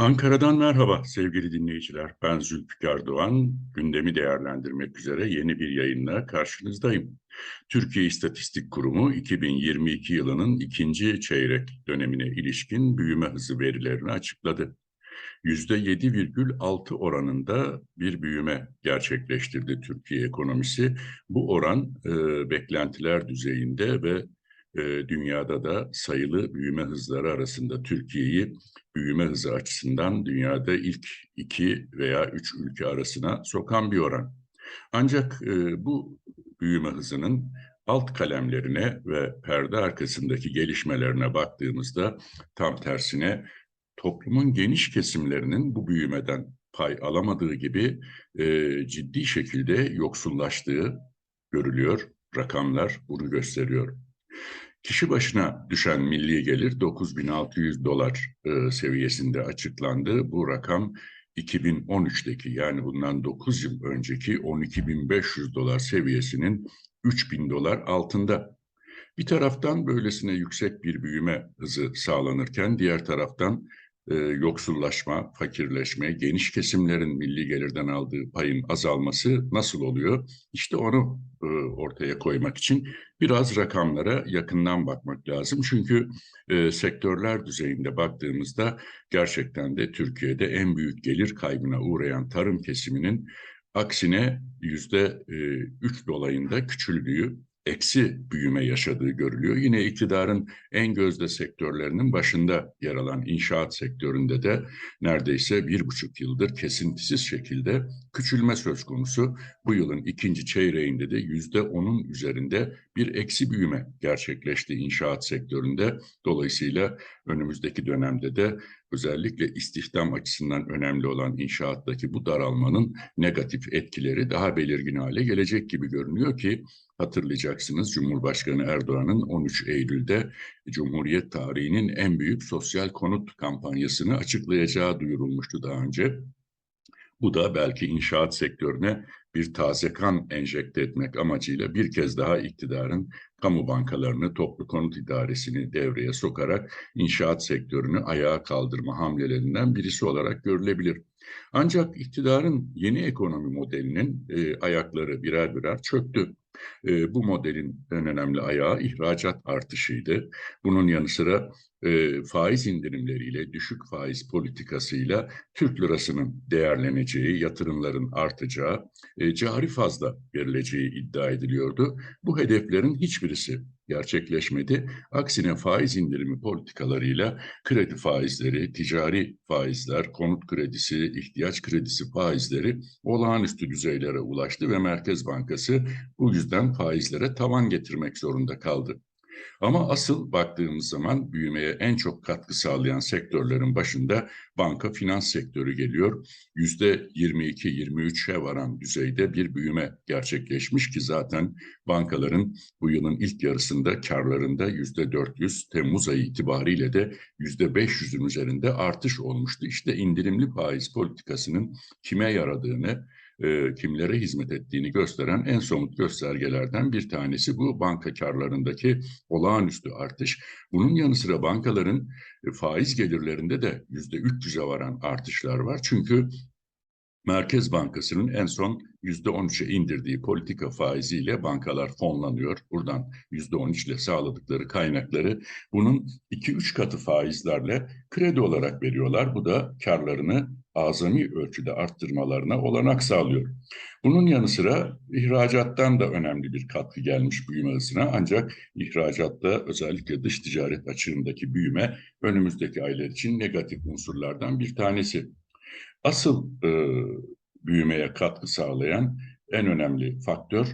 Ankara'dan merhaba sevgili dinleyiciler. Ben Zülfikar Doğan. Gündemi değerlendirmek üzere yeni bir yayınla karşınızdayım. Türkiye İstatistik Kurumu 2022 yılının ikinci çeyrek dönemine ilişkin büyüme hızı verilerini açıkladı. %7,6 oranında bir büyüme gerçekleştirdi Türkiye ekonomisi. Bu oran e, beklentiler düzeyinde ve e, dünyada da sayılı büyüme hızları arasında Türkiye'yi büyüme hızı açısından dünyada ilk iki veya üç ülke arasına sokan bir oran. Ancak e, bu büyüme hızının alt kalemlerine ve perde arkasındaki gelişmelerine baktığımızda tam tersine toplumun geniş kesimlerinin bu büyümeden pay alamadığı gibi e, ciddi şekilde yoksullaştığı görülüyor. Rakamlar bunu gösteriyor. Kişi başına düşen milli gelir 9600 dolar e, seviyesinde açıklandı. Bu rakam 2013'teki yani bundan 9 yıl önceki 12.500 dolar seviyesinin 3000 dolar altında. Bir taraftan böylesine yüksek bir büyüme hızı sağlanırken diğer taraftan e, yoksullaşma, fakirleşme, geniş kesimlerin milli gelirden aldığı payın azalması nasıl oluyor? İşte onu e, ortaya koymak için biraz rakamlara yakından bakmak lazım. Çünkü e, sektörler düzeyinde baktığımızda gerçekten de Türkiye'de en büyük gelir kaybına uğrayan tarım kesiminin aksine yüzde e, üç dolayında küçüldüğü eksi büyüme yaşadığı görülüyor. Yine iktidarın en gözde sektörlerinin başında yer alan inşaat sektöründe de neredeyse bir buçuk yıldır kesintisiz şekilde küçülme söz konusu. Bu yılın ikinci çeyreğinde de yüzde onun üzerinde bir eksi büyüme gerçekleşti inşaat sektöründe. Dolayısıyla önümüzdeki dönemde de özellikle istihdam açısından önemli olan inşaattaki bu daralmanın negatif etkileri daha belirgin hale gelecek gibi görünüyor ki hatırlayacaksınız Cumhurbaşkanı Erdoğan'ın 13 Eylül'de Cumhuriyet tarihinin en büyük sosyal konut kampanyasını açıklayacağı duyurulmuştu daha önce. Bu da belki inşaat sektörüne bir taze kan enjekte etmek amacıyla bir kez daha iktidarın kamu bankalarını, toplu konut idaresini devreye sokarak inşaat sektörünü ayağa kaldırma hamlelerinden birisi olarak görülebilir. Ancak iktidarın yeni ekonomi modelinin e, ayakları birer birer çöktü. E, bu modelin en önemli ayağı ihracat artışıydı. Bunun yanı sıra e, faiz indirimleriyle, düşük faiz politikasıyla Türk lirasının değerleneceği, yatırımların artacağı, e, cari fazla verileceği iddia ediliyordu. Bu hedeflerin hiçbirisi gerçekleşmedi. Aksine faiz indirimi politikalarıyla kredi faizleri, ticari faizler, konut kredisi, ihtiyaç kredisi faizleri olağanüstü düzeylere ulaştı ve Merkez Bankası bu yüzden faizlere tavan getirmek zorunda kaldı. Ama asıl baktığımız zaman büyümeye en çok katkı sağlayan sektörlerin başında banka finans sektörü geliyor. Yüzde 22-23'e varan düzeyde bir büyüme gerçekleşmiş ki zaten bankaların bu yılın ilk yarısında karlarında yüzde 400, Temmuz ayı itibariyle de yüzde 500'ün üzerinde artış olmuştu. İşte indirimli faiz politikasının kime yaradığını, e, kimlere hizmet ettiğini gösteren en somut göstergelerden bir tanesi bu banka karlarındaki olağanüstü artış. Bunun yanı sıra bankaların e, faiz gelirlerinde de yüzde 300'e varan artışlar var. Çünkü Merkez Bankası'nın en son yüzde 13'e indirdiği politika faiziyle bankalar fonlanıyor. Buradan yüzde 13 ile sağladıkları kaynakları bunun 2-3 katı faizlerle kredi olarak veriyorlar. Bu da karlarını azami ölçüde arttırmalarına olanak sağlıyor. Bunun yanı sıra ihracattan da önemli bir katkı gelmiş büyüme hızına ancak ihracatta özellikle dış ticaret açığındaki büyüme önümüzdeki aylar için negatif unsurlardan bir tanesi. Asıl e, büyümeye katkı sağlayan en önemli faktör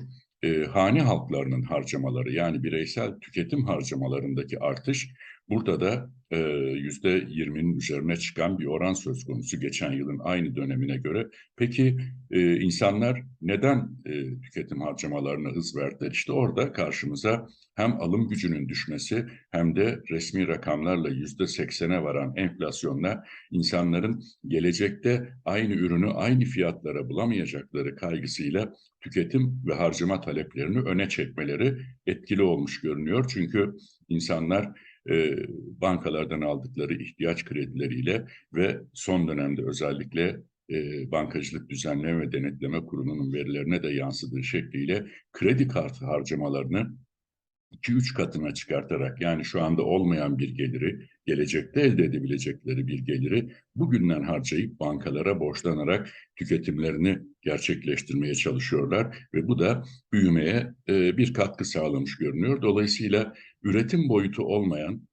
e, hane halklarının harcamaları yani bireysel tüketim harcamalarındaki artış. Burada da yüzde yirminin üzerine çıkan bir oran söz konusu geçen yılın aynı dönemine göre. Peki e, insanlar neden e, tüketim harcamalarına hız verdiler? İşte orada karşımıza hem alım gücünün düşmesi hem de resmi rakamlarla yüzde seksene varan enflasyonla insanların gelecekte aynı ürünü aynı fiyatlara bulamayacakları kaygısıyla tüketim ve harcama taleplerini öne çekmeleri etkili olmuş görünüyor. Çünkü insanlar e, bankalardan aldıkları ihtiyaç kredileriyle ve son dönemde özellikle e, Bankacılık Düzenleme ve Denetleme Kurulu'nun verilerine de yansıdığı şekliyle kredi kartı harcamalarını 2-3 katına çıkartarak yani şu anda olmayan bir geliri, gelecekte elde edebilecekleri bir geliri bugünden harcayıp bankalara borçlanarak tüketimlerini gerçekleştirmeye çalışıyorlar ve bu da büyümeye e, bir katkı sağlamış görünüyor. Dolayısıyla üretim boyutu olmayan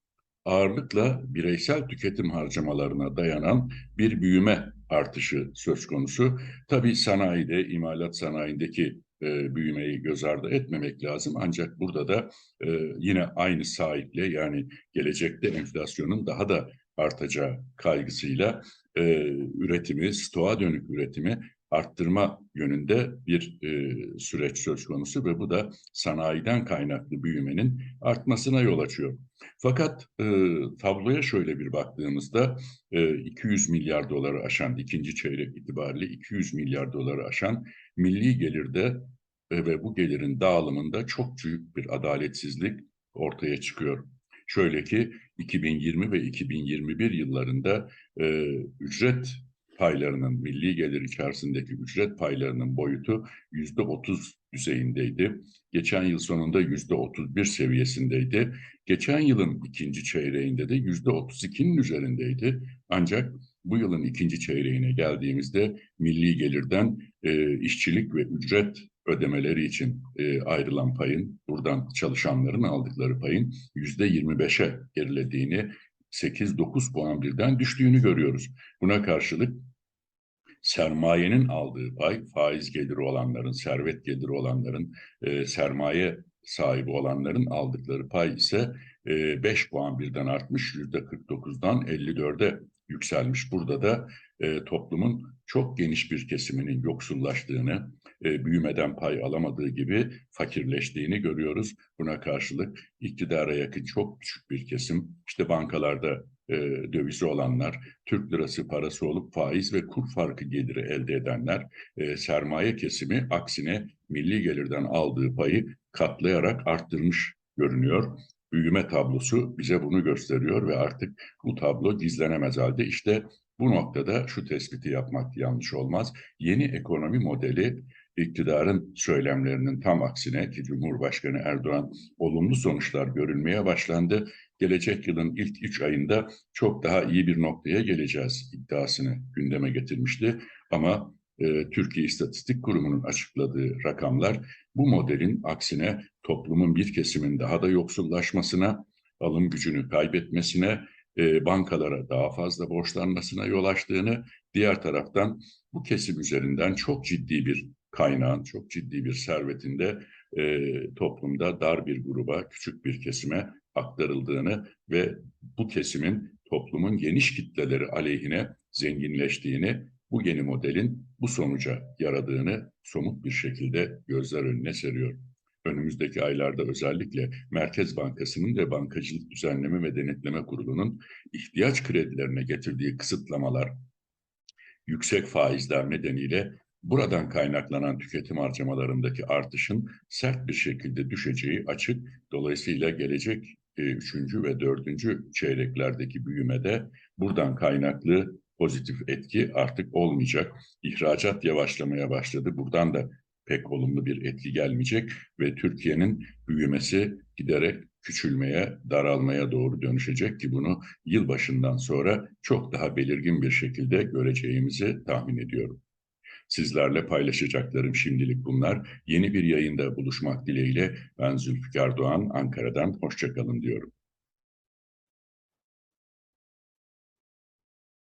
ağırlıkla bireysel tüketim harcamalarına dayanan bir büyüme artışı söz konusu. Tabii sanayide, imalat sanayindeki e, büyümeyi göz ardı etmemek lazım. Ancak burada da e, yine aynı sahiple yani gelecekte enflasyonun daha da artacağı kaygısıyla e, üretimi, stoğa dönük üretimi arttırma yönünde bir e, süreç söz konusu ve bu da sanayiden kaynaklı büyümenin artmasına yol açıyor. Fakat e, tabloya şöyle bir baktığımızda e, 200 milyar doları aşan ikinci çeyrek itibariyle 200 milyar doları aşan milli gelirde e, ve bu gelirin dağılımında çok büyük bir adaletsizlik ortaya çıkıyor. Şöyle ki 2020 ve 2021 yıllarında e, ücret paylarının, milli gelir içerisindeki ücret paylarının boyutu yüzde otuz düzeyindeydi. Geçen yıl sonunda yüzde otuz bir seviyesindeydi. Geçen yılın ikinci çeyreğinde de yüzde otuz ikinin üzerindeydi. Ancak bu yılın ikinci çeyreğine geldiğimizde milli gelirden e, işçilik ve ücret ödemeleri için e, ayrılan payın, buradan çalışanların aldıkları payın yüzde yirmi beşe gerilediğini, 8-9 puan birden düştüğünü görüyoruz. Buna karşılık sermayenin aldığı pay, faiz geliri olanların, servet geliri olanların, e, sermaye sahibi olanların aldıkları pay ise e, 5 puan birden artmış, %49'dan 54'e yükselmiş. Burada da e, toplumun çok geniş bir kesiminin yoksullaştığını, e, büyümeden pay alamadığı gibi fakirleştiğini görüyoruz. Buna karşılık iktidara yakın çok küçük bir kesim, işte bankalarda e, dövizi olanlar, Türk lirası parası olup faiz ve kur farkı geliri elde edenler, e, sermaye kesimi aksine milli gelirden aldığı payı katlayarak arttırmış görünüyor. Büyüme tablosu bize bunu gösteriyor ve artık bu tablo gizlenemez halde. İşte bu noktada şu tespiti yapmak yanlış olmaz. Yeni ekonomi modeli iktidarın söylemlerinin tam aksine ki Cumhurbaşkanı Erdoğan olumlu sonuçlar görülmeye başlandı. Gelecek yılın ilk üç ayında çok daha iyi bir noktaya geleceğiz iddiasını gündeme getirmişti. Ama e, Türkiye İstatistik Kurumu'nun açıkladığı rakamlar bu modelin aksine toplumun bir kesimin daha da yoksullaşmasına, alım gücünü kaybetmesine, e, bankalara daha fazla borçlanmasına yol açtığını, diğer taraftan bu kesim üzerinden çok ciddi bir kaynağın, çok ciddi bir servetinde e, toplumda dar bir gruba, küçük bir kesime aktarıldığını ve bu kesimin toplumun geniş kitleleri aleyhine zenginleştiğini, bu yeni modelin bu sonuca yaradığını somut bir şekilde gözler önüne seriyor. Önümüzdeki aylarda özellikle Merkez Bankası'nın ve Bankacılık Düzenleme ve Denetleme Kurulu'nun ihtiyaç kredilerine getirdiği kısıtlamalar, yüksek faizler nedeniyle Buradan kaynaklanan tüketim harcamalarındaki artışın sert bir şekilde düşeceği açık. Dolayısıyla gelecek e, üçüncü ve dördüncü çeyreklerdeki büyümede buradan kaynaklı pozitif etki artık olmayacak. İhracat yavaşlamaya başladı. Buradan da pek olumlu bir etki gelmeyecek ve Türkiye'nin büyümesi giderek küçülmeye, daralmaya doğru dönüşecek ki bunu yılbaşından sonra çok daha belirgin bir şekilde göreceğimizi tahmin ediyorum. Sizlerle paylaşacaklarım şimdilik bunlar. Yeni bir yayında buluşmak dileğiyle ben Zülfikar Doğan Ankara'dan hoşçakalın diyorum.